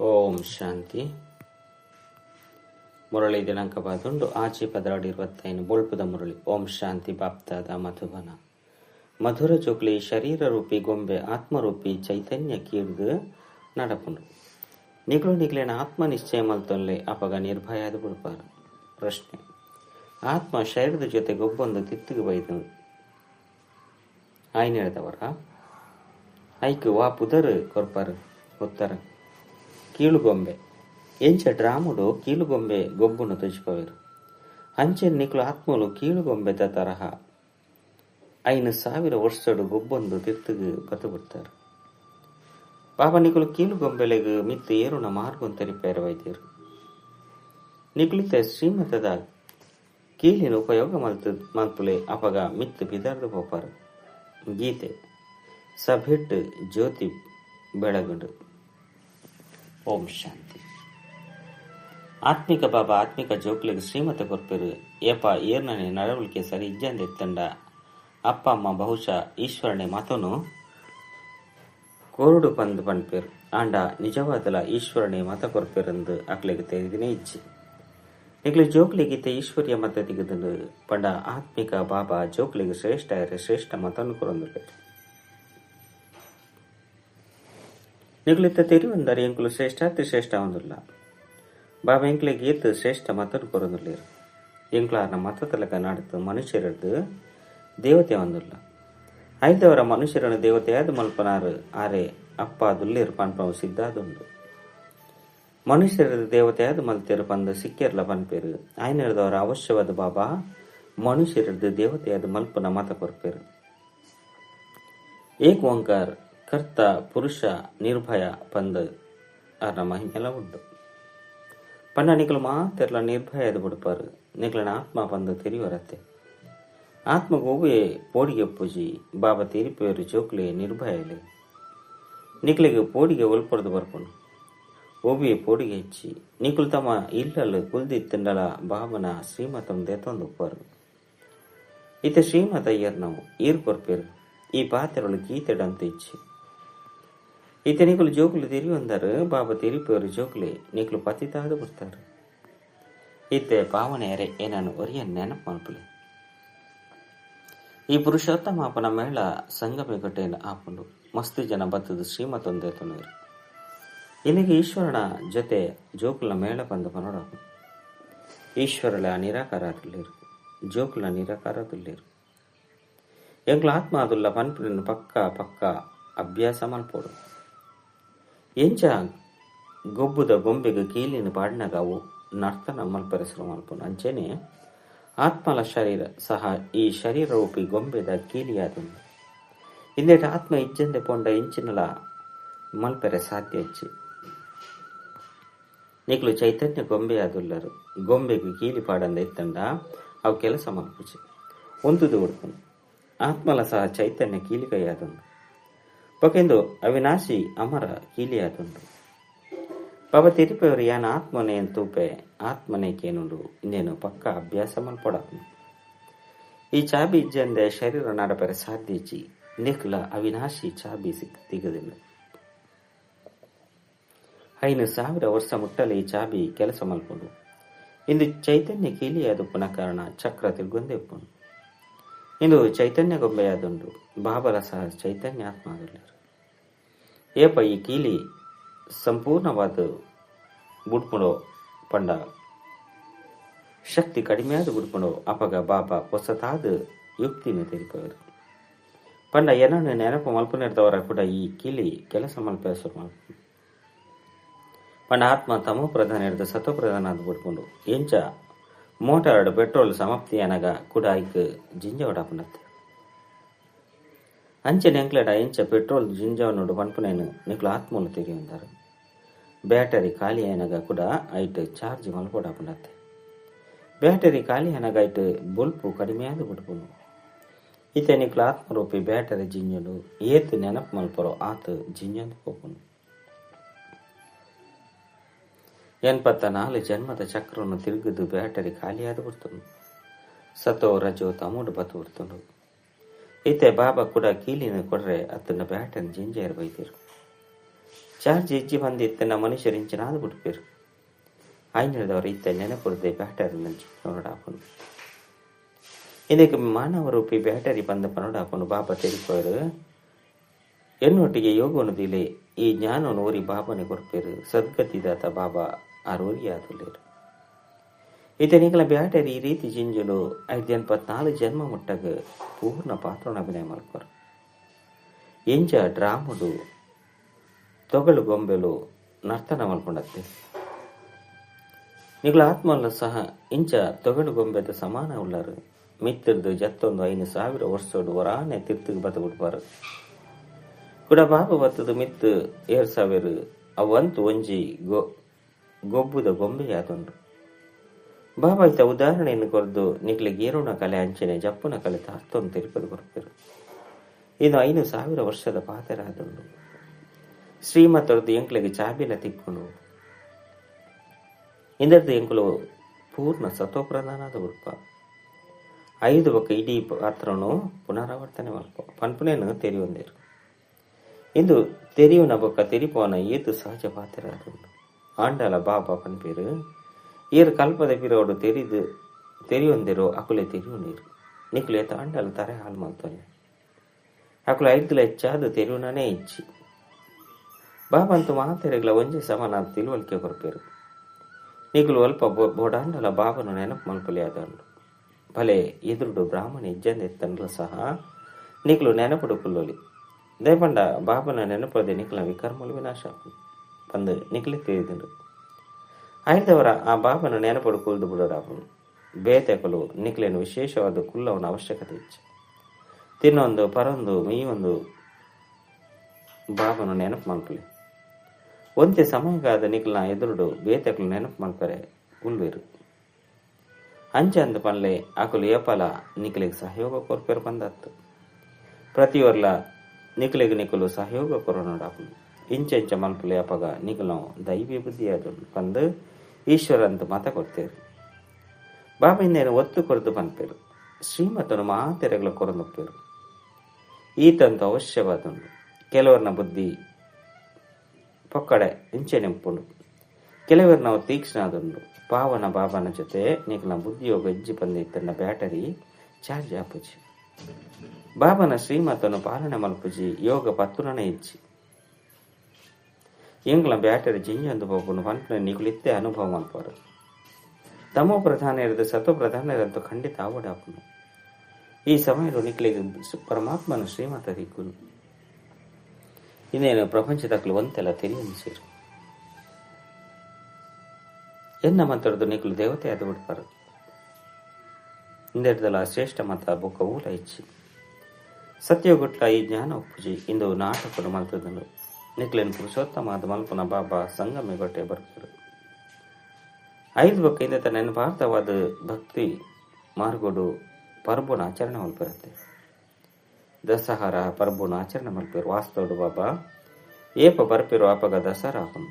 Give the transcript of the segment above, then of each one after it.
ಓಂ ಶಾಂತಿ. ಮುರಳಿ ದಿನಾಂಕ ಬಾದುಂಡು ಆಚೆ ಪದರಾಡು ಇರುವತ್ತೈನು ಬೊಳ್ಪುದ ಮುರಳಿ. ಓಂ ಶಾಂತಿ, ಬಾಪ್ತಾದ, ಮಧುಬನ. ಮಧುರ ಜೋಕ್ಲಿ ಶರೀರ ರೂಪಿ, ಗೊಂಬೆ ಆತ್ಮರೂಪಿ ಚೈತನ್ಯ ಕೀಳ್ದು ನಡಪುಂಡು. ನಿಗಳು ನಿಗ್ಲೇನ ಆತ್ಮ ನಿಶ್ಚಯ ಮಲ್ತೊಲ್ಲೆ ಅಪಗ ನಿರ್ಭಯಾದ ಬಿಡ್ಪಾರ. ಪ್ರಶ್ನೆ. ಆತ್ಮ ಶರೀರದ ಜೊತೆ ಗೊಬ್ಬೊಂದು ತಿತ್ತಿಗೆ ಬೈದು. ಆಯ್ನ ಐಕು ವಾ ಪುದರ್ ಕೊರ್ಪಾರ. ಉತ್ತರ. ಕೀಳುಗೊಂಬೆ. ಎಂಚ ಡ್ರಾಮುಡು ಕೀಳುಗೊಂಬೆ ಗೊಬ್ಬುನು ತುಜ್ಪವೇರು ಅಂಚೆ ನಿಕ್ಲು ಆತ್ಮಲು ಕೀಳುಗೊಂಬೆದ ತರಹ. ಐನು ಸಾವಿರ ವರ್ಷಡು ಗೊಬ್ಬೊಂದು ತಿರ್ತಿಗೆ ಬತ್ತು ಬಿಡ್ತಾರೆ ಪಾಪ ನಿಕುಲು ಕೀಳುಗೊಂಬೆಲೆಗು ಮಿತ್ತು ಏರುಣ ಮಾರ್ಗೊಂದು ತೆರಿಪೇರ ವೈದ್ಯರು ನಿಕ್ಲಿತ ಶ್ರೀಮತದ ಕೀಲಿನ ಉಪಯೋಗ ಮಲ್ತು ಮಲ್ಪುಲೆ ಅಪಗ ಮಿತ್ತು ಬಿದರ್ದು ಪೋಪಾರು ಗೀತೆ. ಸಭಿಟ್ ಜ್ಯೋತಿ ಬೆಳಗುಂಡು. ಓಂ ಶಾಂತಿ. ಆತ್ಮಿಕ ಬಾಬಾ ಆತ್ಮಿಕ ಜೋಕ್ಲಿಗೆ ಶ್ರೀಮತ ಕೊರ್ಪಿರು ಏಪ ಏರ್ನನೆ ನಡವಳಿಕೆ ಸರಿ ಇಜ್ಜಂದೆತ್ತಂಡ ಅಪ್ಪ, ಅಮ್ಮ, ಬಹುಶಃ ಈಶ್ವರನೇ ಮಾತನು? ಕೋರುಡು ಪಂದ್ ಪನ್ಪೇರು ಆಂಡ ನಿಜವಾದಲ ಈಶ್ವರನೇ ಮತ ಕೊರ್ಪೆರಂದು ಅಕ್ಲಿಗೆ ತೆಗೆದಿನೇ ಇಜ್ಜಿ. ನಿಗ್ಲು ಜೋಕ್ಲಿಗಿತ್ತೆ ಈಶ್ವರ್ಯ ಮತ ತೆಗೆದು ಪಂಡ ಆತ್ಮಿಕ ಬಾಬಾ ಜೋಕ್ಲಿಗೆ ಶ್ರೇಷ್ಠ ಶ್ರೇಷ್ಠ ಮತನು ಕೊರೊಂದುಲ್ಲೇರು ಎಂಕುಲು ಶ್ರೇಷ್ಠಾತಿ ಶ್ರೇಷ್ಠ ಒಂದುಲ್ಲ. ಬಾಬಾ ಎಂಕ್ಲೆಗೆ ಏತ್ ಶ್ರೇಷ್ಠ ಮತನು ಕೊರೊಂದುಲ್ಲೇರು ಎಂಕ್ಲಾರ್ನ ಮತ ತಲಕ ನಾಡ್ತು ಮನುಷ್ಯರದ್ದು ದೇವತೆ ಒಂದುಲ್ಲ. ಐದವರ ಮನುಷ್ಯರನ್ನು ದೇವತೆಯಾದ ಮಲ್ಪನಾರು, ಆರೆ ಅಪ್ಪ ದುಲ್ಲೇರು ಪನ್ಪವು ಸಿದ್ಧಾದುಂಡು ಮನುಷ್ಯರ ದೇವತೆಯಾದ ಮಲ್ತೇರು ಪಂದು ಸಿಕ್ಕಿರ್ಲ ಪನ್ಪೇರು ಆಯ್ನರದವರ ಅವಶ್ಯವಾದ ಬಾಬಾ ಮನುಷ್ಯರದ್ದು ದೇವತೆಯಾದ ಮಲ್ಪನ ಮತ ಕೊರ್ಪೇರು ಏಕ್ ಓಂಕಾರ ಕರ್ತ, ಪುರುಷ, ನಿರ್ಭಯ, ಪಂದ್ ಅರ್ನ ಮಹಿಮೆಲ ಉಂಡು ಪಂಡ ನಿಕಲು ಮಾತೆರ್ಲ ನಿರ್ಭಯದ ಬಿಡ್ಪಾರು. ನಿಕಲನ ಆತ್ಮ ಪಂದು ತೆರಿವರತ್ತೆ. ಆತ್ಮ ಗೋಬೆ ಪೋಡಿಗೆ ಪೂಜಿ ಬಾಬಾ ತೀರಿಪೇರು ಜೋಕ್ಲೆ ನಿರ್ಭಯಲೆ. ನಿಕ್ಲಿಗೆ ಪೋಡಿಗೆ ಒಲ್ಪಡ್ದು ಬರ್ಕೊಂಡು ಓಬಿಯ ಪೋಡಿಗೆ ಹೆಚ್ಚಿ. ನಿಕುಲು ತಮ್ಮ ಇಲ್ಲಲು ಕುಲ್ದಿ ತಿಂಡಲ ಬಾಬನ ಶ್ರೀಮತಂ ದೆತ್ತೊಂದು ಉಪ್ಪರು ಇತ ಶ್ರೀಮತ ಇಯರ್ ನಾವು ಈರ್ ಕೊರ್ಪೇರು ಈ ಪಾತ್ರೆಗಳು ಗೀತೆಡಂತ ಇಚ್ಚಿ. ಈತ ನಿಕುಲು ಜೋಕುಲು ತಿರಿ ಒಂದರು ಬಾಬಾ ತಿರಿಪೇರು ಜೋಕುಲೆ ನಿಕುಲು ಪತಿತಾದ ಬಿಡ್ತಾರೆ ಈತೆ ಪಾವನೆಯರೆ ಏನನ್ನು ಒರಿಯ ನೆನಪು ಈ ಪುರುಷೋತ್ತಮ ಅಪನ ಮೇಳ ಸಂಗಮೆ ಗಟ್ಟೆಯನ್ನು ಆಪುಂಡು ಮಸ್ತಿ ಜನ ಬತ್ತದ ಶ್ರೀಮತೊಂದೇ ತೊನರು. ಇಲ್ಲಿಗೆ ಈಶ್ವರನ ಜೊತೆ ಜೋಕುಲ ಮೇಳ ಬಂದು ಮನೋಡ ಈಶ್ವರಳ ನಿರಾಕಾರದಲ್ಲಿರು ಜೋಕುಲ ನಿರಾಕಾರದಲ್ಲಿರು. ಎಂಗ್ಲ ಆತ್ಮ ಅದುಲ್ಲ ಪನ್ಪಿನ ಪಕ್ಕ ಪಕ್ಕ ಅಭ್ಯಾಸ ಮಲ್ಪೋಡು ಎಂಚ ಗೊಬ್ಬುದ ಗೊಂಬೆಗೆ ಕೀಲಿನ ಪಾಡಿನಾಗ ಅವು ನರ್ತನ ಮಲ್ಪರಿಸಲು ಮಲ್ಪೋಡು ಅಂಚೆನೆ ಆತ್ಮಲ ಶರೀರ ಸಹ ಈ ಶರೀರ ರೂಪಿ ಗೊಂಬೆದ ಕೀಲಿಯಾದುಂಡು ಇಂದೇಟ ಆತ್ಮ ಇಜ್ಜಂದೆ ಪೊಂಡ ಇಂಚಿನಲ ಮಲ್ಪೆರೆ ಸಾಧ್ಯ ಹೆಚ್ಚಿ ನಿಕ್ಲು ಚೈತನ್ಯ ಗೊಂಬೆಯಾದುಲ್ಲರು ಗೊಂಬೆಗೆ ಕೀಲಿ ಪಾಡಂದ ಎತ್ತಂಡ ಅವು ಕೆಲಸ ಮಲ್ಪುಚಿ ಒಂದುದು ಹುಡ್ಕೊಂಡು ಆತ್ಮಲ ಸಹ ಚೈತನ್ಯ ಕೀಲಿಕೈಯಾದುಂಡು ಪಕೆಂದು ಅವಿನಾಶಿ ಅಮರ ಕೀಲಿಯಾದುಂಡು ಪಾಪ ತಿರುಪವರು ಯಾನ ಆತ್ಮನೆ ತೂಪೆ ಆತ್ಮನೆ ಕೇನುಂಡು, ಇನ್ನೇನು ಪಕ್ಕ ಅಭ್ಯಾಸ ಮಲ್ಪಡ ಈ ಚಾಬಿ ಇಜ್ಜಂದೆ ಶರೀರ ನಡಪರೆ ಸಾಧ್ಯಚಿ, ನಿಖಲ ಅವಿನಾಶಿ ಚಾಬಿ ಸಿಕ್ ತಿಗದಿಲ್ಲ. ಐನು ಸಾವಿರ ವರ್ಷ ಮುಟ್ಟಲೆ ಈ ಚಾಬಿ ಕೆಲಸ ಮಲ್ಪುಂಡು ಇಂದು ಚೈತನ್ಯ ಕೀಲಿಯಾದ ಪುನಃ ಕಾರಣ ಚಕ್ರ ತಿರುಗೊಂದೆ ಇಂದು ಚೈತನ್ಯ ಗೊಂಬೆಯಾದುಂಡು ಬಾಬರ ಸಹ ಚೈತನ್ಯ ಆತ್ಮದಲ್ಲಿ ಆದುಳ್ಳರು ಏಪ ಈ ಕೀಲಿ ಸಂಪೂರ್ಣವಾದ ಬುಡ್ಪುಣೋ ಪಂಡ. ಶಕ್ತಿ ಕಡಿಮೆಯಾದ ಬುಡ್ಪುಣೋ ಅಪಗ ಬಾಬಾ ಹೊಸತಾದ ಯುಕ್ತಿನ ತೆರಿಪವರು ಪಂಡ ಏನನ್ನು ನೆನಪು ಮಲ್ಪನಿರ್ದವರ ಕೂಡ ಈ ಕಿಲಿ ಕೆಲಸ ಮಲ್ಪ ಶುರು ಮಲ್ಪ ಪಂಡ ಆತ್ಮ ತಮೋ ಪ್ರಧಾನ ಹಿಡಿದು ಸತೋ ಪ್ರಧಾನ ಅಂತ ಬಿಡ್ಕೊಂಡು ಎಂಚ ಮೋಟಾರ್ ಪೆಟ್ರೋಲ್ ಸಮಾಪ್ತಿ ಅನಗ ಕೂಡ ಐಕ್ ಜಿಂಜ ಹೊಡಪನತ್ತೆ ಅಂಚೆ ನೆಂಕ್ಲೆಡ ಎಂಚ ಪೆಟ್ರೋಲ್ ಜಿಂಜವನೋಡು ಪನ್ಪುನೇನು ನಿಕ್ಲು ಆತ್ಮನು ತೆಗೆಯುಂದಾರು ಬ್ಯಾಟರಿ ಖಾಲಿ ಏನಗ ಕೂಡ ಐಟ್ ಚಾರ್ಜ್ ಮಲ್ಪೊಡಪನತ್ತೆ ಬ್ಯಾಟರಿ ಖಾಲಿ ಏನಗ ಐಟ್ ಬುಲ್ಪು ಕಡಿಮೆಯಾದ ಬಿಡ್ಪುನು ಈತ ನಿಕ್ಲು ಆತ್ಮರೂಪಿ ಬ್ಯಾಟರಿ ಜಿಂಜುಡು ಏತ್ ನೆನಪು ಮಲ್ಪರೋ ಆತ ಜಿಂಜಂದು ಪೋಪುನು ಎನ್ಪತ್ತ ನಾಲ್ಕು ಜನ್ಮದ ಚಕ್ರವನ್ನು ತಿರುಗಿದು ಬ್ಯಾಟರಿ ಖಾಲಿಯಾದ ಬಿಡ್ತನು ಸತೋ ರಜೋ ತಮುಡು ಬತ್ತು ಬಿಡ್ತನು ಈತೆ ಬಾಬಾ ಕೂಡ ಕೀಲಿನ ಕೊಡ್ರೆ ಅತನ ಬ್ಯಾಟನ್ ಜಿಂಜೇರ್ ಬೈತಿರು ಚಾರ್ಜ್ ಹೆಜ್ಜೆ ಬಂದಿತ್ತನ್ನ ಮನುಷ್ಯರಿಂಚಿನಾದು ಬಿಡ್ಪೇರು ಆಯ್ನದವರ ಇತ್ತ ನೆನಪುರದೆ ಬ್ಯಾಟರಿ ನಂಚಿ ನೋಡಾಪನು ಇದಕ್ಕೆ ಮಾನವ ರೂಪಿ ಬ್ಯಾಟರಿ ಬಂದ ಪನೋಡಾಪನು ಬಾಬಾ ತೆರಿಪೋರು ಎನ್ನೊಟ್ಟಿಗೆ ಯೋಗವನ್ನು ದಿಲೆ ಈ ಜ್ಞಾನವನ್ನು ಓರಿ ಬಾಬನೆ ಕೊಡ್ಪೇರು ಸದ್ಗತಿದಾತ ಬಾಬಾ ಆದುಲೇರು ಇತನಿಗಳ ಬ್ಯಾಟರಿ ಈ ರೀತಿ ಜಿಂಜಲು ಐದು ಎನ್ಪತ್ನಾಲ್ಕು ಜನ್ಮ ಮುಟ್ಟಗ ಪೂರ್ಣ ಪಾತ್ರನ ಅಭಿನಯ ಮಾಡ್ಕೊರು ಎಂಜ, ಡ್ರಾಮುಡು ತೊಗಲು ಗೊಂಬೆಲು ನರ್ತನ ಮಲ್ಕೊಂಡತ್ತೆ ನಿಗಳ ಆತ್ಮಲ್ಲ ಸಹ ಇಂಚ ತೊಗಲು ಗೊಂಬೆದ ಸಮಾನ ಉಳ್ಳಾರು ಮಿತ್ತಿರ್ದು ಜತ್ತೊಂದು ಐದು ಸಾವಿರ ವರ್ಷೋಡು ವರಾನೆ ತಿರ್ತಿಗೆ ಬತ್ತ ಬಿಡ್ಬಾರು ಕೂಡ ಬಾಬ ಬತ್ತದ ಮಿತ್ತು ಏರ್ ಸಾವಿರ, ಅವಂತು ಒಂಜಿ ಗೊ ಗೊಬ್ಬುದ ಗೊಂಬೆಯಾದೊಂದು ಬಾಬಾ ಇತ್ತ ಉದಾಹರಣೆಯನ್ನು ಕೊರದು ನಿಕ್ಲೆ ಗೇರುಣ ಕಲೆ ಅಂಚನೆ ಜಪ್ಪುನ ಕಲೆ ತಾಸ್ತೊಂದು ತಿರುಪದು ಕೊರಪೆರು. ಇದು ಐನು ಸಾವಿರ ವರ್ಷದ ಪಾತೆರಾದೊಂದು ಶ್ರೀಮತರದ್ದು ಎಂಕ್ಲೆಗೆ ಚಾಬಿಲ ತಿಕ್ಕೊಂಡು ಇಂದರ್ದು ಎಂಕುಲು ಪೂರ್ಣ ಸತ್ವಪ್ರಧಾನದ ಉಲ್ಪ ಐದು ಬೊಕ್ಕ ಇಡೀ ಪಾತ್ರನು ಪುನರಾವರ್ತನೆ ಮಲ್ಪ ಪನ್ಪುನೇನು ತೆರಿಯೊಂದೇರು. ಇಂದು ತೆರಿಯುನ ಬೊಕ್ಕ ತೆರಿಪೋನ ಏತು ಸಹಜ ಪಾತೆರಾದುಂಡು ಆಂಡಲ ಬಾಬಾ ಪನ್ಪೇರು ಈರು ಕಲ್ಪದ ಪಿರೋಡು ತೆರಿದು ತೆರಿಯೊಂದಿರೋ ಅಕುಲೆ ತೆರಿಯು ನೀರು ನಿಕ್ಲೆ ತಾಂಡಲ ತರೆ ಹಾಳು ಮಾಡ್ತಾನೆ ಅಕುಲು ಐದುಲ ಹೆಚ್ಚಾದ ತೆರಿಯುನನೇ ಇಚ್ಚಿ ಬಾಬಂತು ಮಾತೆರೆಗ್ಲ ಒಂಜಿ ಸಮಾನ ತಿಳುವಳಿಕೆ ಕೊರಪೇರು ನಿಗುಲು ಅಲ್ಪ ಬೋಡಾಂಡಲ ಬಾಬನು ನೆನಪು ಮಲ್ಪಲಿ ಆದಂಡು ಭಲೆ ಎದುರುಡು ಬ್ರಾಹ್ಮಣ ಇಜ್ಜಂದೆತ್ತಂಡ್ಲ ಸಹ ನಿಗುಲು ನೆನಪುಡು ಕುಲ್ಲೊಲಿ ದೇಪಂಡ ಬಾಬನ ನೆನಪದೆ ನಿಕ್ಲ ವಿಕರ್ಮಲು ವಿನಾಶ ಬಂದು ನಿಕ್ಲೆ ತಿಳಿದಿಂಡು ಆಯ್ದವರ ಆ ಬಾಬನ ನೆನಪಡು ಕುಲ್ದು ಬಿಡೋರಾಪನು ಬೇತೆಕಲು ನಿಕ್ಲೇನು ವಿಶೇಷವಾದ ಕುಲ್ಲವನ ಅವಶ್ಯಕತೆ ಇಚ್ಛೆ ತಿನ್ನೊಂದು ಪರೊಂದು ಮೀಯೊಂದು ಬಾಬನು ನೆನಪು ಮಾಡ್ಕೊಳ್ಳಿ ಒಂತೆ ಸಮಯಗಾದ ನಿಕ್ಲ ಎದುರುಡು ಬೇತೆಕಲು ನೆನಪು ಉಲ್ವೇರು ಅಂಚೆ ಅಂದ ಪನ್ಲೆ ಆಕಲು ಏಪಲ ನಿಕ್ಲಿಗೆ ಸಹಯೋಗ ಕೊರ್ಪೇರು ಬಂದತ್ತು ಪ್ರತಿಯೊರ್ಲ ನಿಕ್ಲಿಗೆ ನಿಕಲು ಸಹಯೋಗ ಕೊರೋನಾಡಾಪನು ಇಂಚೆಂಚ ಮನ್ಪುಲೆ ಅಪಗ ನಿಕಲು ದೈವಿ ಬುದ್ಧಿ ಅದು ಬಂದು ಈಶ್ವರ ಮತ ಕೊಡ್ತೇರು. ಬಾಬಾ ಇನ್ನೇನು ಒತ್ತು ಕೊರೆದು ಪನ್ಪೇರು ಶ್ರೀಮತನು ಮಾತೆರೆಗಳ ಕೊರನೊಪ್ಪೇರು. ಈತಂತು ಅವಶ್ಯವಾದುಂಡು ಕೆಲವರನ ಬುದ್ಧಿ ಪೊಕ್ಕಡೆ ಇಂಚೆ ನೆಂಪುಂಡು. ಕೆಲವರು ನಾವು ತೀಕ್ಷ್ಣ ಆದುಂಡು ಪಾವನ ಬಾಬನ ಜೊತೆ ನಿಕ್ಲ ಬುದ್ಧಿಯೋಗ ಇಜ್ಜಿ ಬಂದಿತ್ತನ್ನ ಬ್ಯಾಟರಿ ಚಾರ್ಜ್ ಆಪುಜಿ ಬಾಬನ ಶ್ರೀಮತನು ಪಾಲನೆ ಮಲ್ಪುಜಿ ಯೋಗ ಪತ್ತುರನೇ ಇಜ್ಜಿ ಎಂಗ್ಲ ಬ್ಯಾಟರಿ ಜಿಂಜಂದು ಹೋಗುನು ಪಂಪನ ನಿಗುಲಿತ್ತೆ ಅನುಭವ ಮಲ್ಪಾರು ತಮೋ ಪ್ರಧಾನ ಇರದು ಪ್ರಧಾನ ಇರಂತೂ ಖಂಡಿತ ಆವಡಾಪುನು ಈ ಸಮಯದ ನಿಕ್ಲಿಗೆ ಪರಮಾತ್ಮನ ಶ್ರೀಮತ ದಿಕ್ಕುನು. ಇನ್ನೇನು ಪ್ರಪಂಚದಕ್ಕಲು ಒಂತೆಲ್ಲ ತಿಳಿಯನ್ಸೇರು ಎನ್ನ ಮಂತ್ರದ್ದು ನಿಕ್ಲು ದೇವತೆ ಅದು ಬಿಡ್ಪಾರು. ಇಂದೆಡ್ದಲ ಶ್ರೇಷ್ಠ ಮತ ಬೊಕ್ಕ ಊಟ ಇಚ್ಚಿ. ಸತ್ಯಗುಟ್ಲ ಈ ಜ್ಞಾನ ಉಪ್ಪುಜಿ ಇಂದು ನಾಟಕನು ಮಲ್ತದನು. ನಿಕ್ಲೆನ್ ಪುರುಷೋತ್ತಮಾದ ಮಲ್ಪನ ಬಾಬಾ ಸಂಗಮೆ ಗೊಟ್ಟೆ ಬರ್ತಾರೆ ಐದು ಬೊಕ್ಕ ಇಂದ ನೆನ ಭಾರತವಾದ ಭಕ್ತಿ ಮಾರ್ಗೋಡು ಪರ್ಬುನ ಆಚರಣೆ ಮಲ್ಪಿರುತ್ತೆ ದಸಹರ ಪರ್ಬುನ ಆಚರಣೆ ಮಲ್ಪಿರು. ವಾಸ್ತೋಡು ಬಾಬಾ, ಏಪ ಬರ್ಪಿರೋ ಅಪಗ ದಸರಾ ಆಪನು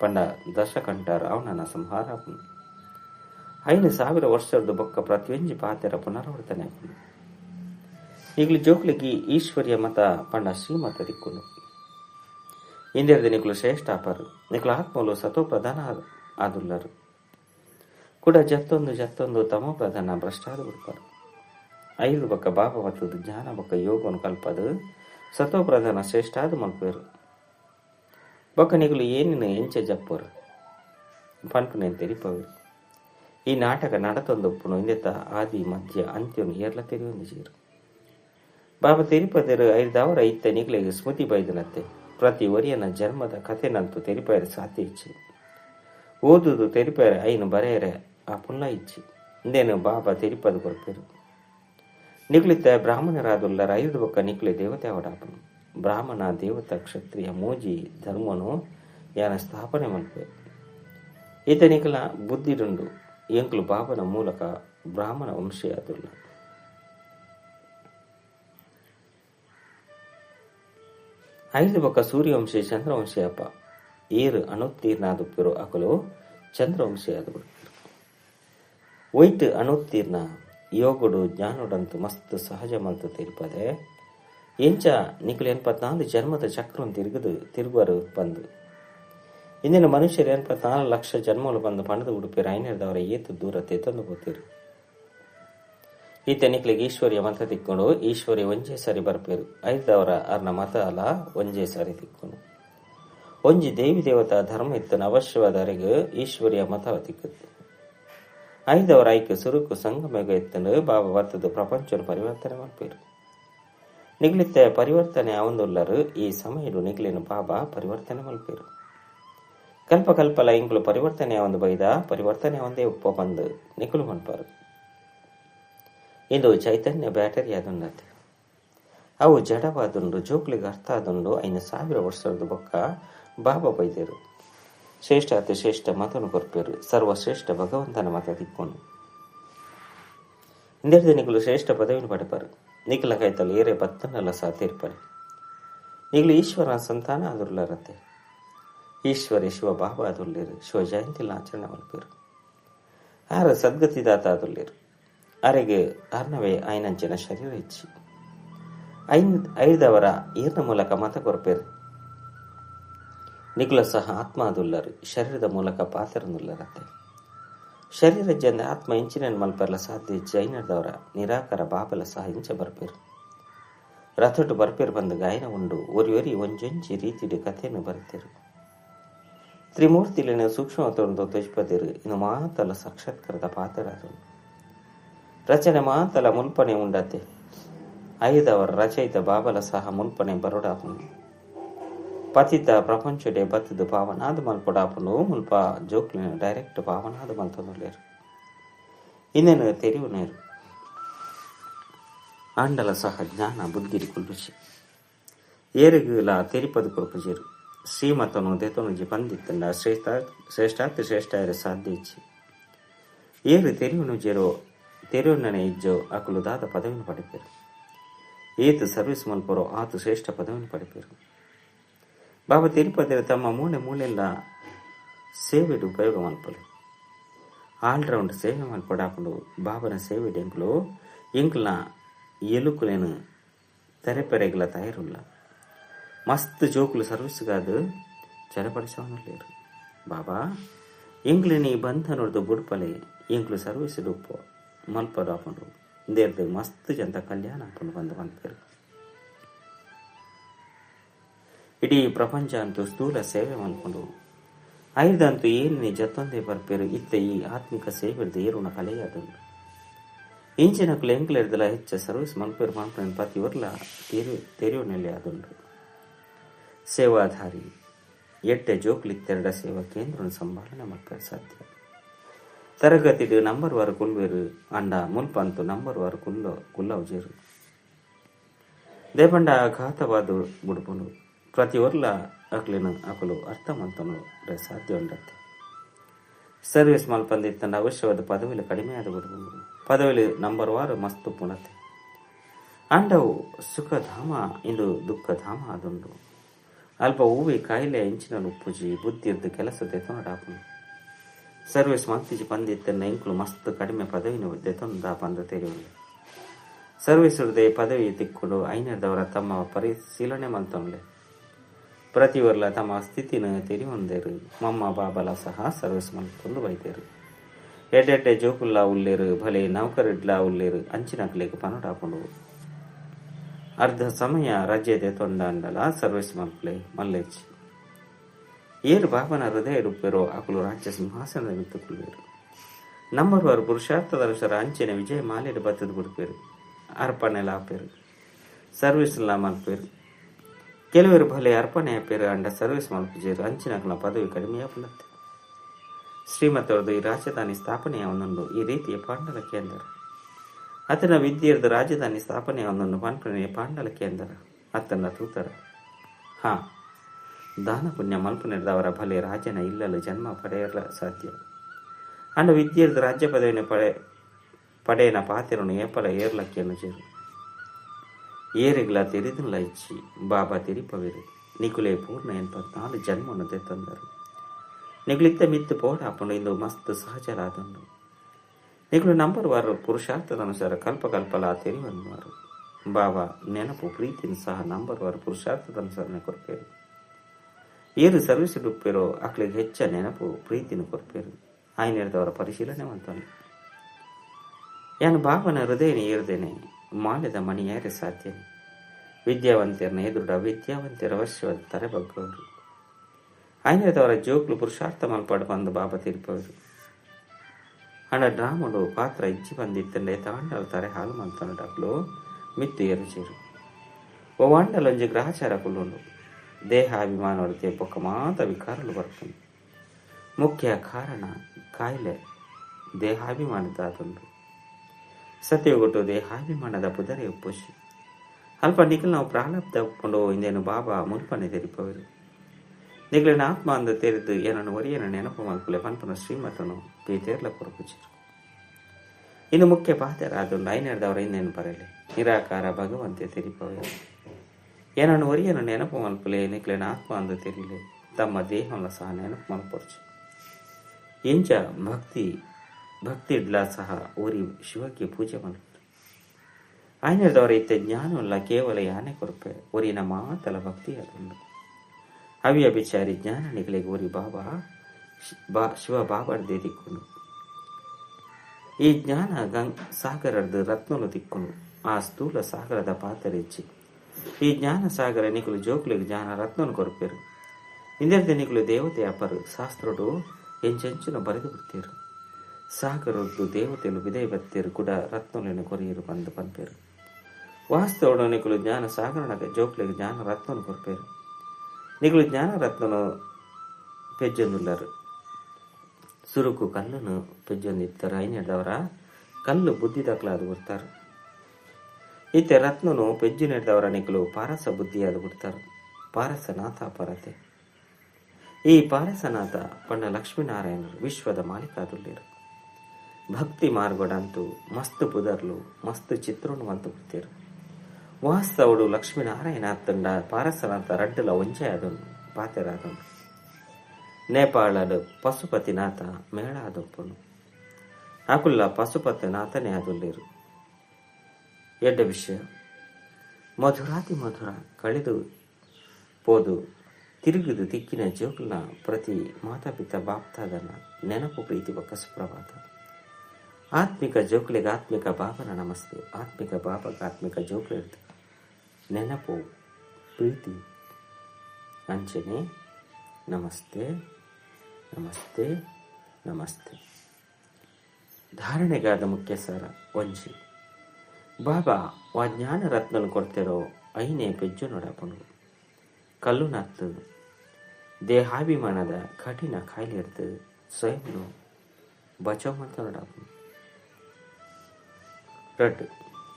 ಪಂಡ ದಶಕಂಠ ರಾವಣನ ಸಂಹಾರ ಆಪನು ಐದು ಸಾವಿರ ವರ್ಷದ ಬೊಕ್ಕ ಪ್ರತಿಯೊಂಜಿ ಪಾತೆರ ಪುನರಾವರ್ತನೆ ಈಗಲಿ ಜೋಕ್ಲಿಗಿ ಈಶ್ವರ್ಯ ಮತ ಪಂಡ ಶ್ರೀಮತ ದಿಕ್ಕುನು. ಇಂದಿರದ ನಿಕುಲು ಶ್ರೇಷ್ಠ ಅಪರು ನಿಕುಲು ಆತ್ಮಲು ಸತೋ ಪ್ರಧಾನ ಆದುಲ್ಲರು ಕೂಡ ಜತ್ತೊಂದು ಜತ್ತೊಂದು ತಮೋ ಪ್ರಧಾನ ಭ್ರಷ್ಟಾದ ಬಿಡ್ಪಾರು ಐದು ಬೊಕ್ಕ ಬಾಬಾ ಬತ್ತದ ಜ್ಞಾನ ಬೊಕ್ಕ ಯೋಗವನ್ನು ಕಲ್ಪದು ಸತೋ ಪ್ರಧಾನ ಶ್ರೇಷ್ಠಾದ ಮಲ್ಪೇರು ಬೊಕ್ಕ ನಿಗುಲು ಏನಿನ ಎಂಚೆ ಜಪ್ಪರು ಪಂಪುನೆ ತೆರಿಪವರು ಈ ನಾಟಕ ನಡತೊಂದೊಪ್ಪುನು ಇಂದೆತ್ತ ಆದಿ ಮಧ್ಯ ಅಂತ್ಯನು ಏರ್ಲ ತೆರೆಯೊಂದು ಜೀರು ಬಾಬಾ ತೆರಿಪದರು ಐದವರ ಇತ್ತ ನಿಗ್ಲಿಗೆ ಸ್ಮೃತಿ ಬೈದನತ್ತೆ ಪ್ರತಿ ಒರಿಯನ ಜನ್ಮದ ಕಥೆನಂತೂ ಸಾತಿ ಇಚ್ಚಿ. ಓದುದು ತೆರಿಪಾಯರ ಐನು ಬರೆಯರೆ ಆ ಪುಲ್ಲ ಇಚ್ಚಿ. ಇಂದೇನು ಬಾಬಾ ತೆರಿಪದು ಕೊರ್ಪೇರು. ನಿಕ್ಲಿತ ಬ್ರಾಹ್ಮಣರಾದುಲ್ಲರ ಐದು ಬೊಕ್ಕ ನಿಕ್ಲಿ ದೇವತೆ ಅವಡಾಪನು. ಬ್ರಾಹ್ಮಣ ದೇವತ ಕ್ಷತ್ರಿಯ ಮೋಜಿ ಧರ್ಮನು ಯಾನ ಸ್ಥಾಪನೆ ಮಲ್ಪೆ. ಈತ ನಿಕಲ ಬುದ್ಧಿಡುಂಡು ಎಂಕ್ಲು ಬಾಬನ ಮೂಲಕ ಬ್ರಾಹ್ಮಣ ವಂಶೀಯಾದುಲ್ಲ. ಐದು ಸೂರ್ಯ ಸೂರ್ಯವಂಶಿ ಚಂದ್ರವಂಶಿ ಅಪ್ಪ ಏರು ಅನುತ್ತೀರ್ಣಾದುಪ್ಪಿರೋ ಅಕಲು ಚಂದ್ರವಂಶಿ ಆದು ಒಯ್ತು ಅನುತ್ತೀರ್ಣ ಯೋಗಡು ಜ್ಞಾನುಡಂತು ಮಸ್ತ್ ಸಹಜ ಮಂತು ತಿರ್ಪದೆ. ಎಂಚ ನಿಖಲು ಎನ್ಪತ್ನಾಲ್ಕು ಜನ್ಮದ ಚಕ್ರಂ ತಿರುಗದು ತಿರುಗುವರು ಬಂದು. ಇಂದಿನ ಮನುಷ್ಯರು ಎನ್ಪತ್ನಾಲ್ಕು ಲಕ್ಷ ಜನ್ಮಗಳು ಬಂದು ಪಣದು ಉಡುಪಿರ ಐನರ್ದವರ ಏತು ದೂರತೆ ತಂದು ಹೋಗ್ತಿರು? ಈತ ಈಶ್ವರಿಯ ಮತ ತಿಕ್ಕೊಂಡು ಈಶ್ವರ್ಯ ಒಂಜೇ ಸರಿ ಬರ್ಪೇರು. ಐದವರ ಅರ್ನ ಮತ ಅಲ ಒಂಜೇ ಸರಿ ತಿಕ್ಕೊಂಡು. ಒಂಜಿ ದೇವಿ ದೇವತಾ ಧರ್ಮ ಇತ್ತನ ಅವಶ್ಯವಾದವರೆಗೆ ಈಶ್ವರಿಯ ಮತ ತಿಕ್ಕುತ್ತೆ. ಐದವರ ಐಕ್ಯ ಸುರುಕು ಸಂಗಮೇಗ ಎತ್ತನು ಬಾಬಾ ಬರ್ತದ ಪ್ರಪಂಚ ಪರಿವರ್ತನೆ ಮಾಡ್ಪೇರು. ನಿಗ್ಲಿತ್ತೆ ಪರಿವರ್ತನೆ ಅವಂದುಲ್ಲರು, ಈ ಸಮಯಡು ನಿಗ್ಲಿನ ಬಾಬಾ ಪರಿವರ್ತನೆ ಮಲ್ಪೇರು ಕಲ್ಪ ಕಲ್ಪಲ ಇಂಕ್ಲು ಪರಿವರ್ತನೆ ಒಂದು ಬೈದ, ಪರಿವರ್ತನೆ ಒಂದೇ ಉಪ್ಪ ಬಂದು ನಿಕುಲು ಮನ್ಪಾರು ಇದು ಚೈತನ್ಯ ಬ್ಯಾಟರಿ ಅದನ್ನತ್ತೆ ಅವು ಜಡವಾದುಂಡು ಜೋಕ್ಲಿಗೆ ಅರ್ಥ ಆದುಂಡು ಐನ ಸಾವಿರ ವರ್ಷದ ಬೊಕ್ಕ ಬಾಬಾ ಬೈದೇರು ಶ್ರೇಷ್ಠ ಅತಿ ಶ್ರೇಷ್ಠ ಮತನು ಕೊರ್ಪೇರು, ಸರ್ವಶ್ರೇಷ್ಠ ಭಗವಂತನ ಮತ ತಿಕ್ಕೊಂಡು ಇಂದೆರ್ದು ನಿಗುಲು ಶ್ರೇಷ್ಠ ಪದವಿನ ಪಡಪರು, ನಿಗಲ ಕೈತಲು ಏರೆ ಬತ್ತನೆಲ್ಲ ಸಹ ತೀರ್ಪರು. ನಿಗುಲು ಈಶ್ವರನ ಸಂತಾನ ಅದುರ್ಲರತ್ತೆ ಈಶ್ವರ ಶಿವ ಬಾಬಾ ಅದುರ್ಲಿರು, ಶಿವ ಜಯಂತಿಲ್ಲ ಆಚರಣೆ ಮಲ್ಪಿರು ಆರ ಸದ್ಗತಿದಾತ ಅದುರ್ಲಿರು. ಅರೆಗೆ ಅರ್ನವೇ ಐನಂಚಿನ ಶರೀರ ಹೆಚ್ಚಿ ಐನ್ ಐದವರ ಈರ್ನ ಮೂಲಕ ಮತ ಕೊರ್ಪೇರು. ನಿಗುಲ ಸಹ ಆತ್ಮ ಅದುಲ್ಲರು ಶರೀರದ ಮೂಲಕ ಪಾತ್ರನುಲ್ಲರತ್ತೆ ಶರೀರ ಜನ ಆತ್ಮ ಇಂಚಿನ ಮಲ್ಪರ್ಲ ಸಾಧ್ಯ ಜೈನದವರ ನಿರಾಕರ ಬಾಬಲ ಸಹ ಇಂಚ ಬರ್ಪೇರು. ರಥಟು ಬರ್ಪೇರು ಬಂದ ಗಾಯನ ಉಂಡು ಒರಿ ಒರಿ ಒಂಜೊಂಜಿ ರೀತಿಡು ಕಥೆಯನ್ನು ಬರ್ತೇರು. ತ್ರಿಮೂರ್ತಿಲಿನ ಸೂಕ್ಷ್ಮ ತೊಂದು ತ್ವಜ್ಪದಿರು ಇನ್ನು ಮಾತಲ ಸಾಕ್ಷಾತ್ಕಾರದ ಪಾತ್ರ ರಚನೆ ಮಾತಲ ಮುಲ್ಪನೆ ಉಂಡತೆ. ಐದವರ ರಚಯಿತ ಬಾಬಲ ಸಹ ಮುಲ್ಪನೆ ಬರೋಡಾಪನು. ಪತಿತ ಪ್ರಪಂಚಡೆ ಬತ್ತದು ಪಾವನಾದ ಮಲ್ಪಡಾಪನು. ಮುಲ್ಪ ಜೋಕ್ಲಿನ ಡೈರೆಕ್ಟ್ ಪಾವನಾದ ಮಲ್ತೊಂದುಲ್ಲೇರು ಇನ್ನೇನು ತೆರಿವು ನೇರು? ಆಂಡಲ ಸಹ ಜ್ಞಾನ, ಬುದ್ಧಿರಿ ಕುಲ್ಪಿಸಿ ಏರಿಗಿಲ ತೆರಿಪದು ಕುರುಪಜಿರು ಶ್ರೀಮತನು ದೇತನುಜಿ ಬಂದಿತ್ತಂಡ ಶ್ರೇಷ್ಠ ಶ್ರೇಷ್ಠಾತಿ ಶ್ರೇಷ್ಠ ಸಾಧ್ಯ ಇಚ್ಚಿ. ಏರು ತೆರಿವುನು ತೆರೆಯೊಡನೆ ಇಜ್ಜು ಅಕುಲು ದಾದ ಪದವಿಯನ್ನು ಪಡೆಪೇರು ಏತು ಸರ್ವಿಸ್ ಮಲ್ಪರೋ, ಆತು ಶ್ರೇಷ್ಠ ಪದವಿನ ಪಡೆಪೇರು ಬಾಬಾ ತಿರುಪತಿರು ತಮ್ಮ ಮೂಲೆ ಮೂಲೆಲ್ಲ ಸೇವೆಡು ಉಪಯೋಗ ಮಲ್ಪಲೆ ಆಲ್ರೌಂಡ್ ಸೇವೆ ಮಲ್ಪಡಾಕೊಂಡು ಬಾಬನ ಸೇವೆಡು ಎಂಕುಲು ಎಂಕುಲ ಎಲುಕುಲೇನು ತೆರೆಪೆರೆಗಿಲ್ಲ ತಯಾರುಲ್ಲ. ಮಸ್ತ್ ಜೋಕುಲು ಸರ್ವಿಸ್ಗಾದು ಚರಪಡಿಸವನಲ್ಲೇರು. ಬಾಬಾ ಎಂಗ್ಲಿನಿ ಬಂಧನೊಡ್ದು ಬುಡ್ಪಲೆ ಎಂಗ್ಲು ಸರ್ವಿಸ್ ಡುಪ್ಪೋ ಮಲ್ಪದು ಹಾಕೊಂಡು ದೇರ್ದು ಮಸ್ತ್ ಜನತ ಕಲ್ಯಾಣ ಹಾಕೊಂಡು ಬಂದು ಮಲ್ಪೇರು ಇಡೀ ಪ್ರಪಂಚ ಅಂತೂ ಸ್ಥೂಲ ಸೇವೆ ಮಲ್ಕೊಂಡು ಐದಂತೂ ಏನೇ ಜತ್ತೊಂದೆ ಬರ್ಪೇರು. ಇತ್ತ ಈ ಆತ್ಮಿಕ ಸೇವೆಡ್ದು ಏರುಣ ಕಲೆಯಾದುಂಡು ಇಂಚಿನಕ್ಲು ಎಂಕ್ಲೆರ್ದಲ ಹೆಚ್ಚ ಸರ್ವಿಸ್ ಮಲ್ಪೇರು ಮಾಡ್ಕೊಂಡು ಪ್ರತಿ ಊರ್ಲ ತೆರಿ ತೆರಿಯುನೆಲೆ ಆದುಂಡು ಸೇವಾಧಾರಿ. ಎಟ್ಟೆ ಜೋಕ್ಲಿತ್ತೆರಡ ಸೇವಾ ಕೇಂದ್ರ ಸಂಭಾಳನೆ ಮಾಡ್ತಾರೆ ಸಾಧ್ಯ. ತರಗತಿಡು ನಂಬರ್ ವಾರ ಕುಲ್ವೇರು ಅಂಡ ಮುಲ್ಪಂತು ನಂಬರ್ ವಾರ ಕುಲ್ಲೋ ಕುಲ್ಲವುಜೇರು ದೇಪಂಡ ಘಾತವಾದು ಬುಡುಪುನು, ಪ್ರತಿ ಒರ್ಲ ಅಕ್ಲಿನ ಅಕಲು ಅರ್ಥ ಮಂತನು ಸಾಧ್ಯ ಉಂಡತ್ತೆ ಸರ್ವಿಸ್ ಮಲ್ಪಂದಿತ್ತಂಡ ಅವಶ್ಯವಾದ ಪದವಿಲಿ ಕಡಿಮೆ ಆದ ಬುಡುಪುನು, ಪದವಿಲಿ ನಂಬರ್ ವಾರ ಮಸ್ತು ಪುಣತೆ ಅಂಡವು ಸುಖಧಾಮ ಇಂದು ದುಃಖಧಾಮ ಆದುಂಡು. ಅಲ್ಪ ಹೂವಿ ಕಾಯಿಲೆ ಇಂಚಿನ ಉಪ್ಪುಜಿ, ಬುದ್ಧಿರ್ದು ಕೆಲಸ ದೆತೊನಡಾಪುನು ಸರ್ವಿಸ್ ಮಂತಿಜಿ ಪಂದಿತ್ತನ್ನ ಇಂಕ್ಲು ಮಸ್ತ್ ಕಡಿಮೆ ಪದವಿನ ದೆತೊಂದ ಪಂದ ತೆರೆಯುವುದು. ಸರ್ವಿಸ್ ಉರ್ದೆ ಪದವಿ ತಿಕ್ಕೊಂಡು ಐನರ್ದವರ ತಮ್ಮ ಪರಿಶೀಲನೆ ಮಂತೊಂಡ್ಲೆ ಪ್ರತಿವರ್ಲ ತಮ್ಮ ಸ್ಥಿತಿನ ತೆರಿ ಹೊಂದೇರು ಮಮ್ಮ ಬಾಬಲ ಸಹ ಸರ್ವಿಸ್ ಮಂತೊಂದು ಬೈತೇರು. ಎಡ್ಡೆಡ್ಡೆ ಜೋಕುಲ್ಲ ಉಲ್ಲೇರು, ಭಲೆ ನೌಕರಿಡ್ಲ ಉಲ್ಲೇರು, ಅಂಚಿನಕ್ಲೆಗ್ ಪನಡಾಕೊಂಡು ಅರ್ಧ ಸಮಯ ರಜೆದೆ ತೊಂಡ ಅಂಡಲ ಸರ್ವಿಸ್ ಮಂತ್ಲೆ ಮಲ್ಲೆಚ್ಚಿ ಏರು ಬಾಬನ ಹೃದಯ ರೂಪೇರೋ ಅಕುಲು ರಾಜ್ಯ ಸಿಂಹಾಸನದ ನಿಂತುಕೊಳ್ಳುವರು ನಂಬರ್ ವಾರು ಪುರುಷಾರ್ಥದ ಅನುಸಾರ ಅಂಚಿನ ವಿಜಯ ಮಾಲೆಡ್ ಬತ್ತದು ಬಿಡ್ಪೇರು ಅರ್ಪಣೆ ಲಾಪೇರು. ಸರ್ವಿಸ್ ಲಾ ಮಲ್ಪೇರು ಕೆಲವರು ಭಲೆ ಅರ್ಪಣೆಯ ಪೇರು ಅಂಡ ಸರ್ವಿಸ್ ಅಂಚಿನ ಅಂಚಿನಕ್ಲ ಪದವಿ ಕಡಿಮೆ ಪುನತ್ತೆ ಶ್ರೀಮತವರದು ಈ ರಾಜಧಾನಿ ಸ್ಥಾಪನೆಯ ಒಂದೊಂದು ಈ ರೀತಿಯ ಪಾಂಡಲ ಕೇಂದ್ರ ಅತನ ವಿದ್ಯೆಯರ್ದು ರಾಜಧಾನಿ ಸ್ಥಾಪನೆಯ ಒಂದೊಂದು ಪಾಂಡಲ ಕೇಂದ್ರ ಅತನ ತೂತರ ಹಾ ದಾನ ಪುಣ್ಯ ಮಲ್ಪನೆಡ್ದವರ ಭಲೆ ರಾಜನ ಇಲ್ಲಲು ಜನ್ಮ ಪಡೆಯಲ ಸಾಧ್ಯ. ಅಂಡ ವಿದ್ಯೆಯರ್ದು ರಾಜ್ಯ ಪದವಿನ ಪಡೆ, ಪಡೆಯನ ಪಾತ್ರನು ಏಪಲ ಏರ್ಲಕ್ಕಿಯನ್ನು ಚೇರು ಏರಿಗ್ಲ ತಿರಿದಿಲ್ಲ ಇಚ್ಚಿ, ಬಾಬಾ ತಿರಿಪವಿರು. ನಿಕುಲೆ ಪೂರ್ಣ ಎನ್ಪತ್ನಾಲು ಜನ್ಮನು ತೆತ್ತಂದರು. ನಿಗುಲಿತ್ತ ಮಿತ್ತು ಪೋಡ ಹಾಕೊಂಡು ಇಂದು ಮಸ್ತ್ ಸಹಜರಾದನು. ನಿಗುಲು ನಂಬರ್ ವಾರು ಅನುಸಾರ ಕಲ್ಪಕಲ್ಪಲ ತೆರಿವನ್ನುವರು. ಬಾಬಾ, ನೆನಪು ಪ್ರೀತಿನ ಸಹ ನಂಬರ್ ವಾರು ಪುರುಷಾರ್ಥದ ಅನುಸರಣೆ ಕೊರ್ಪೇರು ಏರು ಸರ್ವಿಸ್ ಡುಪ್ಪೇರೋ ಅಕ್ಳಿಗೆ ಹೆಚ್ಚ ನೆನಪು ಪ್ರೀತಿನ ಕೊರ್ಪೇರು ಆಯ್ನಿರ್ದವರ ಪರಿಶೀಲನೆ ಮಾಡ್ತಾನೆ ಯಾನು ಬಾಬನ ಹೃದಯನ ಏರ್ದೇನೆ ಮಾಲ್ಯದ ಮಣಿಯಾರೆ ಸಾಧ್ಯನೆ ವಿದ್ಯಾವಂತರನ್ನ ಎದುರುಡ ವಿದ್ಯಾವಂತರ ಅವಶ್ಯವಾದ ತರೆ ಬಗ್ಗವರು ಆಯ್ನಿರ್ದವರ ಜೋಕ್ಲು ಪುರುಷಾರ್ಥ ಮಲ್ಪಾಡು ಬಂದು ಬಾಬಾ ತೀರ್ಪವರು ಹಣ ಡ್ರಾಮಡು ಪಾತ್ರ ಇಜ್ಜಿ ಬಂದಿತ್ತಂಡೆ ತಾಂಡಲ ತಾರೆ ಹಾಲು ಮಂತನ ಡಬ್ಲು ಮಿತ್ತು ಎರುಚೇರು ಓ ವಾಂಡಲೊಂಜಿ ಗ್ರಹಚಾರ ಕುಲ್ಲುಂಡು ದೇಹ ಅಭಿಮಾನವಳತೆ ಪೊಕ್ಕ ಮಾತ ವಿಕಾರಲು ಬರ್ತದೆ ಮುಖ್ಯ ಕಾರಣ ಕಾಯಿಲೆ ದೇಹಾಭಿಮಾನದಾದುಂಡು ಸತ್ಯಗೊಟ್ಟು ದೇಹಾಭಿಮಾನದ ಪುದರೆ ಪುಷಿ. ಅಲ್ಪ ನಿಖಲ್ ನಾವು ಪ್ರಾಲಬ್ಧ ಒಪ್ಪಿಕೊಂಡು ಇಂದೇನು ಬಾಬಾ ಮುಲ್ಪನೆ ತೆರಿಪವರು. ನಿಗಲಿನ ಆತ್ಮ ಅಂದ ತೆರೆದು ಏನನ್ನು ಒರಿಯನ ನೆನಪು ಮಾಡ್ಕೊಳ್ಳೆ ಪನ್ಪನ ಶ್ರೀಮತನು ಪೀತೇರ್ಲ ಕೊರಪುಚಿರು ಇನ್ನು ಮುಖ್ಯ ಪಾತ್ರರಾದುಂಡು ಐನರ್ದವರ ಇನ್ನೇನು ಬರಲಿ ನಿರಾಕಾರ ಭಗವಂತೆ ತೆರಿಪವರು. ಏನನ್ನು ಒರಿಯನ ನೆನಪು ಮಲ್ಪಲೆ ನಿಕ್ಲಿನ ಆತ್ಮ ಅಂದ ತೆರಿಲೆ, ತಮ್ಮ ದೇಹವನ್ನು ಸಹ ನೆನಪು ಮಲ್ಪೊರ್ಚು ಎಂಚ ಭಕ್ತಿ ಭಕ್ತಿ ಇಡ್ಲ ಸಹ ಊರಿ ಶಿವಕ್ಕೆ ಪೂಜೆ ಮಲ್ಪರು ಆಯ್ನದವರ ಇತ್ತ ಜ್ಞಾನವಲ್ಲ ಕೇವಲ ಯಾನೆ ಕೊರಪೆ ಊರಿನ ಮಾತಲ ಭಕ್ತಿ ಅದೊಂದು. ಅವಿಯ ಬಿಚಾರಿ ಜ್ಞಾನ ನಿಗಳಿಗೆ ಊರಿ ಬಾಬಾ ಬಾ, ಶಿವ ಬಾಬಾಡ್ದೆ ದಿಕ್ಕೊಂಡು ಈ ಜ್ಞಾನ ಗಂಗ್ ಸಾಗರದ ರತ್ನಲು ದಿಕ್ಕೊಂಡು ಆ ಸ್ಥೂಲ ಸಾಗರದ ಪಾತ್ರ ಹೆಚ್ಚಿ. ಈ ಜ್ಞಾನ ಸಾಗರ ನಿಕುಲು ಜೋಕ್ಲಿಗೆ ಜ್ಞಾನ ರತ್ನನು ಕೊರಪೇರು. ಇಂದಿರದ ನಿಕುಲು ದೇವತೆ ಅಪರು ಶಾಸ್ತ್ರಡು ಎಂಚೆಂಚುನ ಬರೆದು ಬಿಡ್ತೀರು. ಸಾಗರದ್ದು ದೇವತೆಲು ವಿದಯ ಬತ್ತೇರು ಕೂಡ ರತ್ನಲೇನು ಕೊರಿಯರು ಬಂದು ಪಂಪೇರು ವಾಸ್ತವಡು ನಿಕುಲು ಜ್ಞಾನ ಸಾಗರಣ ಜೋಕ್ಲಿಗೆ ಜ್ಞಾನ ರತ್ನನು ಕೊರಪೇರು. ನಿಕುಲು ಜ್ಞಾನ ರತ್ನನು ಪೆಜ್ಜೊಂದುಲ್ಲರು ಸುರುಕು ಕಲ್ಲನ್ನು ಪೆಜ್ಜೊಂದಿತ್ತರ ಐನೆಡ್ದವರ ಕಲ್ಲು ಬುದ್ಧಿ ದಾಖಲಾದು ಬಿಡ್ತಾರೆ ಈತೆ ರತ್ನನು ಪೆಜ್ಜು ನೆಡ್ದವರ ನಿಕಲು ಪಾರಸ ಬುದ್ಧಿಯಾದ ಬಿಡ್ತಾರೆ ಪಾರಸನಾಥ ಪರತೆ ಈ ಪಾರಸನಾಥ ಪಣ್ಣ ಲಕ್ಷ್ಮೀನಾರಾಯಣರು ವಿಶ್ವದ ಮಾಲೀಕಾದುಲ್ಲಿರು ಭಕ್ತಿ ಮಾರ್ಗೊಡಂತೂ ಮಸ್ತ್ ಪುದರ್ಲು, ಮಸ್ತ್ ಚಿತ್ರನು ಅಂತ ಬಿಡ್ತೀರು ವಾಸ್ತವಡು ಲಕ್ಷ್ಮೀನಾರಾಯಣ ತಂಡ ಪಾರಸನಾಥ ರಡ್ಡಲ ಒಂಜೆ ಅದೊಂದು ನೇಪಾಳಲು ನೇಪಾಳಡು ಪಶುಪತಿನಾಥ ಮೇಳ ಆದಪ್ಪನು ಆಕುಲ್ಲ ಪಶುಪತಿನಾಥನೇ ಅದುಲ್ಲಿರು ಎಡ್ಡ ವಿಷಯ. ಮಧುರಾತಿ ಮಧುರ ಕಳೆದು ಪೋದು ತಿರುಗಿದು ದಿಕ್ಕಿನ ಜೋಗುಲ ಪ್ರತಿ ಮಾತಾಪಿತ ಬಾಪ್ತಾದನ ನೆನಪು ಪ್ರೀತಿ ಬೊಕ್ಕ ಸುಪ್ರಭಾತ ಆತ್ಮಿಕ ಜೋಕುಲಿಗೆ ಆತ್ಮಿಕ ಬಾಬನ ನಮಸ್ತೆ, ಆತ್ಮಿಕ ಬಾಬಗ ಆತ್ಮಿಕ ಜೋಕುಲಿ ನೆನಪು, ಪ್ರೀತಿ ಅಂಚನೆ ನಮಸ್ತೆ ನಮಸ್ತೆ ನಮಸ್ತೆ. ಧಾರಣೆಗಾದ ಮುಖ್ಯ ಸಾರ ಒಂಜಿ ಬಾಬಾ ವಾ ಜ್ಞಾನ ರತ್ನನು ಕೊಡ್ತಿರೋ ಐನೇ ಪೆಜ್ಜು ನೋಡಪನು ಕಲ್ಲು ನತ್ತು. ದೇಹಾಭಿಮಾನದ ಕಠಿಣ ಕಾಯಿಲೆ ಇರ್ತದೆ. ಸ್ವಯಂನು ಬಚಾವ್ ಮಾಡ್ತಾ ನೋಡಪನು ರಡ್,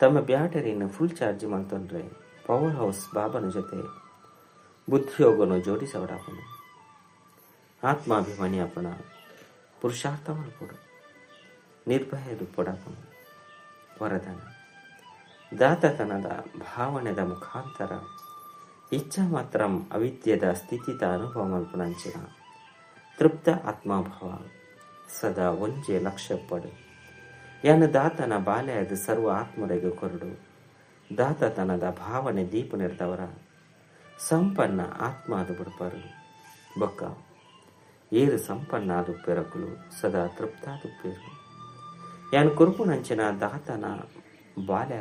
ತಮ್ಮ ಬ್ಯಾಟರಿನ ಫುಲ್ ಚಾರ್ಜ್ ಮಾಡ್ತಂದ್ರೆ ಪವರ್ ಹೌಸ್ ಬಾಬನ ಜೊತೆ ಬುದ್ಧಿಯೋಗನು ಜೋಡಿಸವಡಾಪನು ಆತ್ಮಾಭಿಮಾನಿ ಅಪ್ಪನ ಪುರುಷಾರ್ಥ ಮಾಡ್ಕೊಡು ನಿರ್ಭಯ ಕೊಡಪನು ವರದಾನ. ದಾತತನದ ಭಾವನೆದ ಮುಖಾಂತರ ಇಚ್ಛಾ ಮಾತ್ರ ಅವಿದ್ಯದ ಸ್ಥಿತಿತ ಅನುಭವ ಮಲ್ಪನಂಚಿನ. ತೃಪ್ತ ಆತ್ಮಭಾವ ಸದಾ ಒಂಜೆ ಲಕ್ಷ್ಯಪಡು ಯಾನ ದಾತನ ಬಾಲ್ಯದ ಸರ್ವ ಆತ್ಮರೆಗೆ ಕೊರಡು. ದಾತತನದ ಭಾವನೆ ದೀಪ ನಿರ್ದವರ ಸಂಪನ್ನ ಆತ್ಮ ಅದು ಬಿಡ್ಪಾರು. ಬೊಕ್ಕ, ಏರು ಸಂಪನ್ನ ಅದು ಪೆರಕುಲು ಸದಾ ತೃಪ್ತಾದು ಪೇರು. ಯಾನ್ ಕುರುಪುನಂಚಿನ ದಾತನ ಬಾಲ್ಯ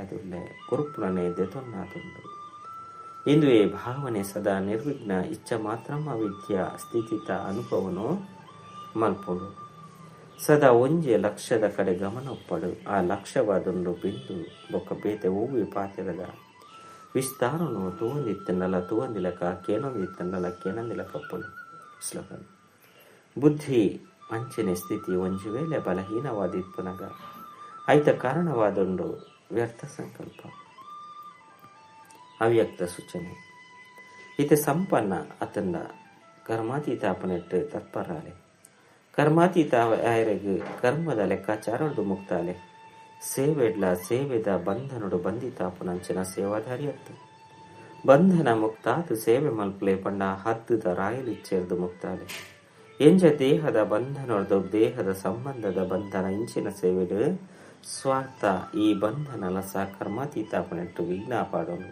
ಕುರುಪುರನೆ ದೆತೊನ್ನಾದುಂಡು. ಇಂದು ಈ ಭಾವನೆ ಸದಾ ನಿರ್ವಿಘ್ನ ಇಚ್ಛ ಮಾತ್ರ ಅವಿದ್ಯ ಸ್ಥಿತಿತ ಅನುಭವನು ಮಲ್ಪಡು. ಸದಾ ಒಂಜೆ ಲಕ್ಷ್ಯದ ಕಡೆ ಗಮನೊಪ್ಪಡು, ಆ ಲಕ್ಷ್ಯವಾದೊಂದು ಬಿಂದು ಬೊಕ್ಕ ಬೇತೆ ಹೂವಿ ಪಾತಿರದ. ವಿಸ್ತಾರನು ತೂವಂದಿತ್ತನ್ನಲ ತೂವಂದಿಲಕ ಕೇನೊಂದಿತ್ತನ್ನಲ ಕೇನಂದಿಲಕಪ್ಪಳು ಶ್ಲೋಕನ್ ಬುದ್ಧಿ ಅಂಚನೆ ಸ್ಥಿತಿ ಒಂಜಿ ವೇಳೆ ಬಲಹೀನವಾದಿಪ್ಪನಗ ಆಯ್ತ ಕಾರಣವಾದೊಂದು ವ್ಯರ್ಥ ಸಂಕಲ್ಪ. ಅವ್ಯಕ್ತ ಸೂಚನೆ. ಇತ ಸಂಪನ್ನ ಅತನ್ನ ಕರ್ಮಾತೀತ ಅಪನೆಟ್ಟು ತತ್ಪರಾಲೆ. ಕರ್ಮಾತೀತ ಆಯರಿಗೆ ಕರ್ಮದ ಲೆಕ್ಕಾಚಾರಡು ಮುಕ್ತಾಲೆ. ಸೇವೆಡ್ಲ ಸೇವೆದ ಬಂಧನುಡು ಬಂಧಿತಾಪನಂಚಿನ ಸೇವಾದಾರಿ ಅತ್ತ ಬಂಧನ ಮುಕ್ತಾದು ಸೇವೆ ಮಲ್ಪಲೆ ಪಂಡ ಹತ್ತದ ರಾಯಲಿಚ್ಚೆರ್ದು ಮುಕ್ತಾಲೆ. ಎಂಜ ದೇಹದ ಬಂಧನೊಡ್ದು ದೇಹದ ಸಂಬಂಧದ ಬಂಧನ ಇಂಚಿನ ಸೇವೆಡು ಸ್ವಾರ್ಥ ಈ ಬಂಧನ ಲಸ ಕರ್ಮಾತೀತಾಪನೆಟ್ಟು ವಿಜ್ಞಾಪಾಡೋನು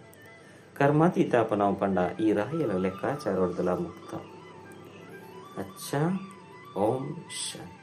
ಕರ್ಮಾತೀತಾಪ ನಾವು ಪಂಡ ಈ ರಾಯಲ ಲೆಕ್ಕಾಚಾರ ಹೊಡೆದಲ ಮುಕ್ತ. ಅಚ್ಚ, ಓಂ ಶಾಂತಿ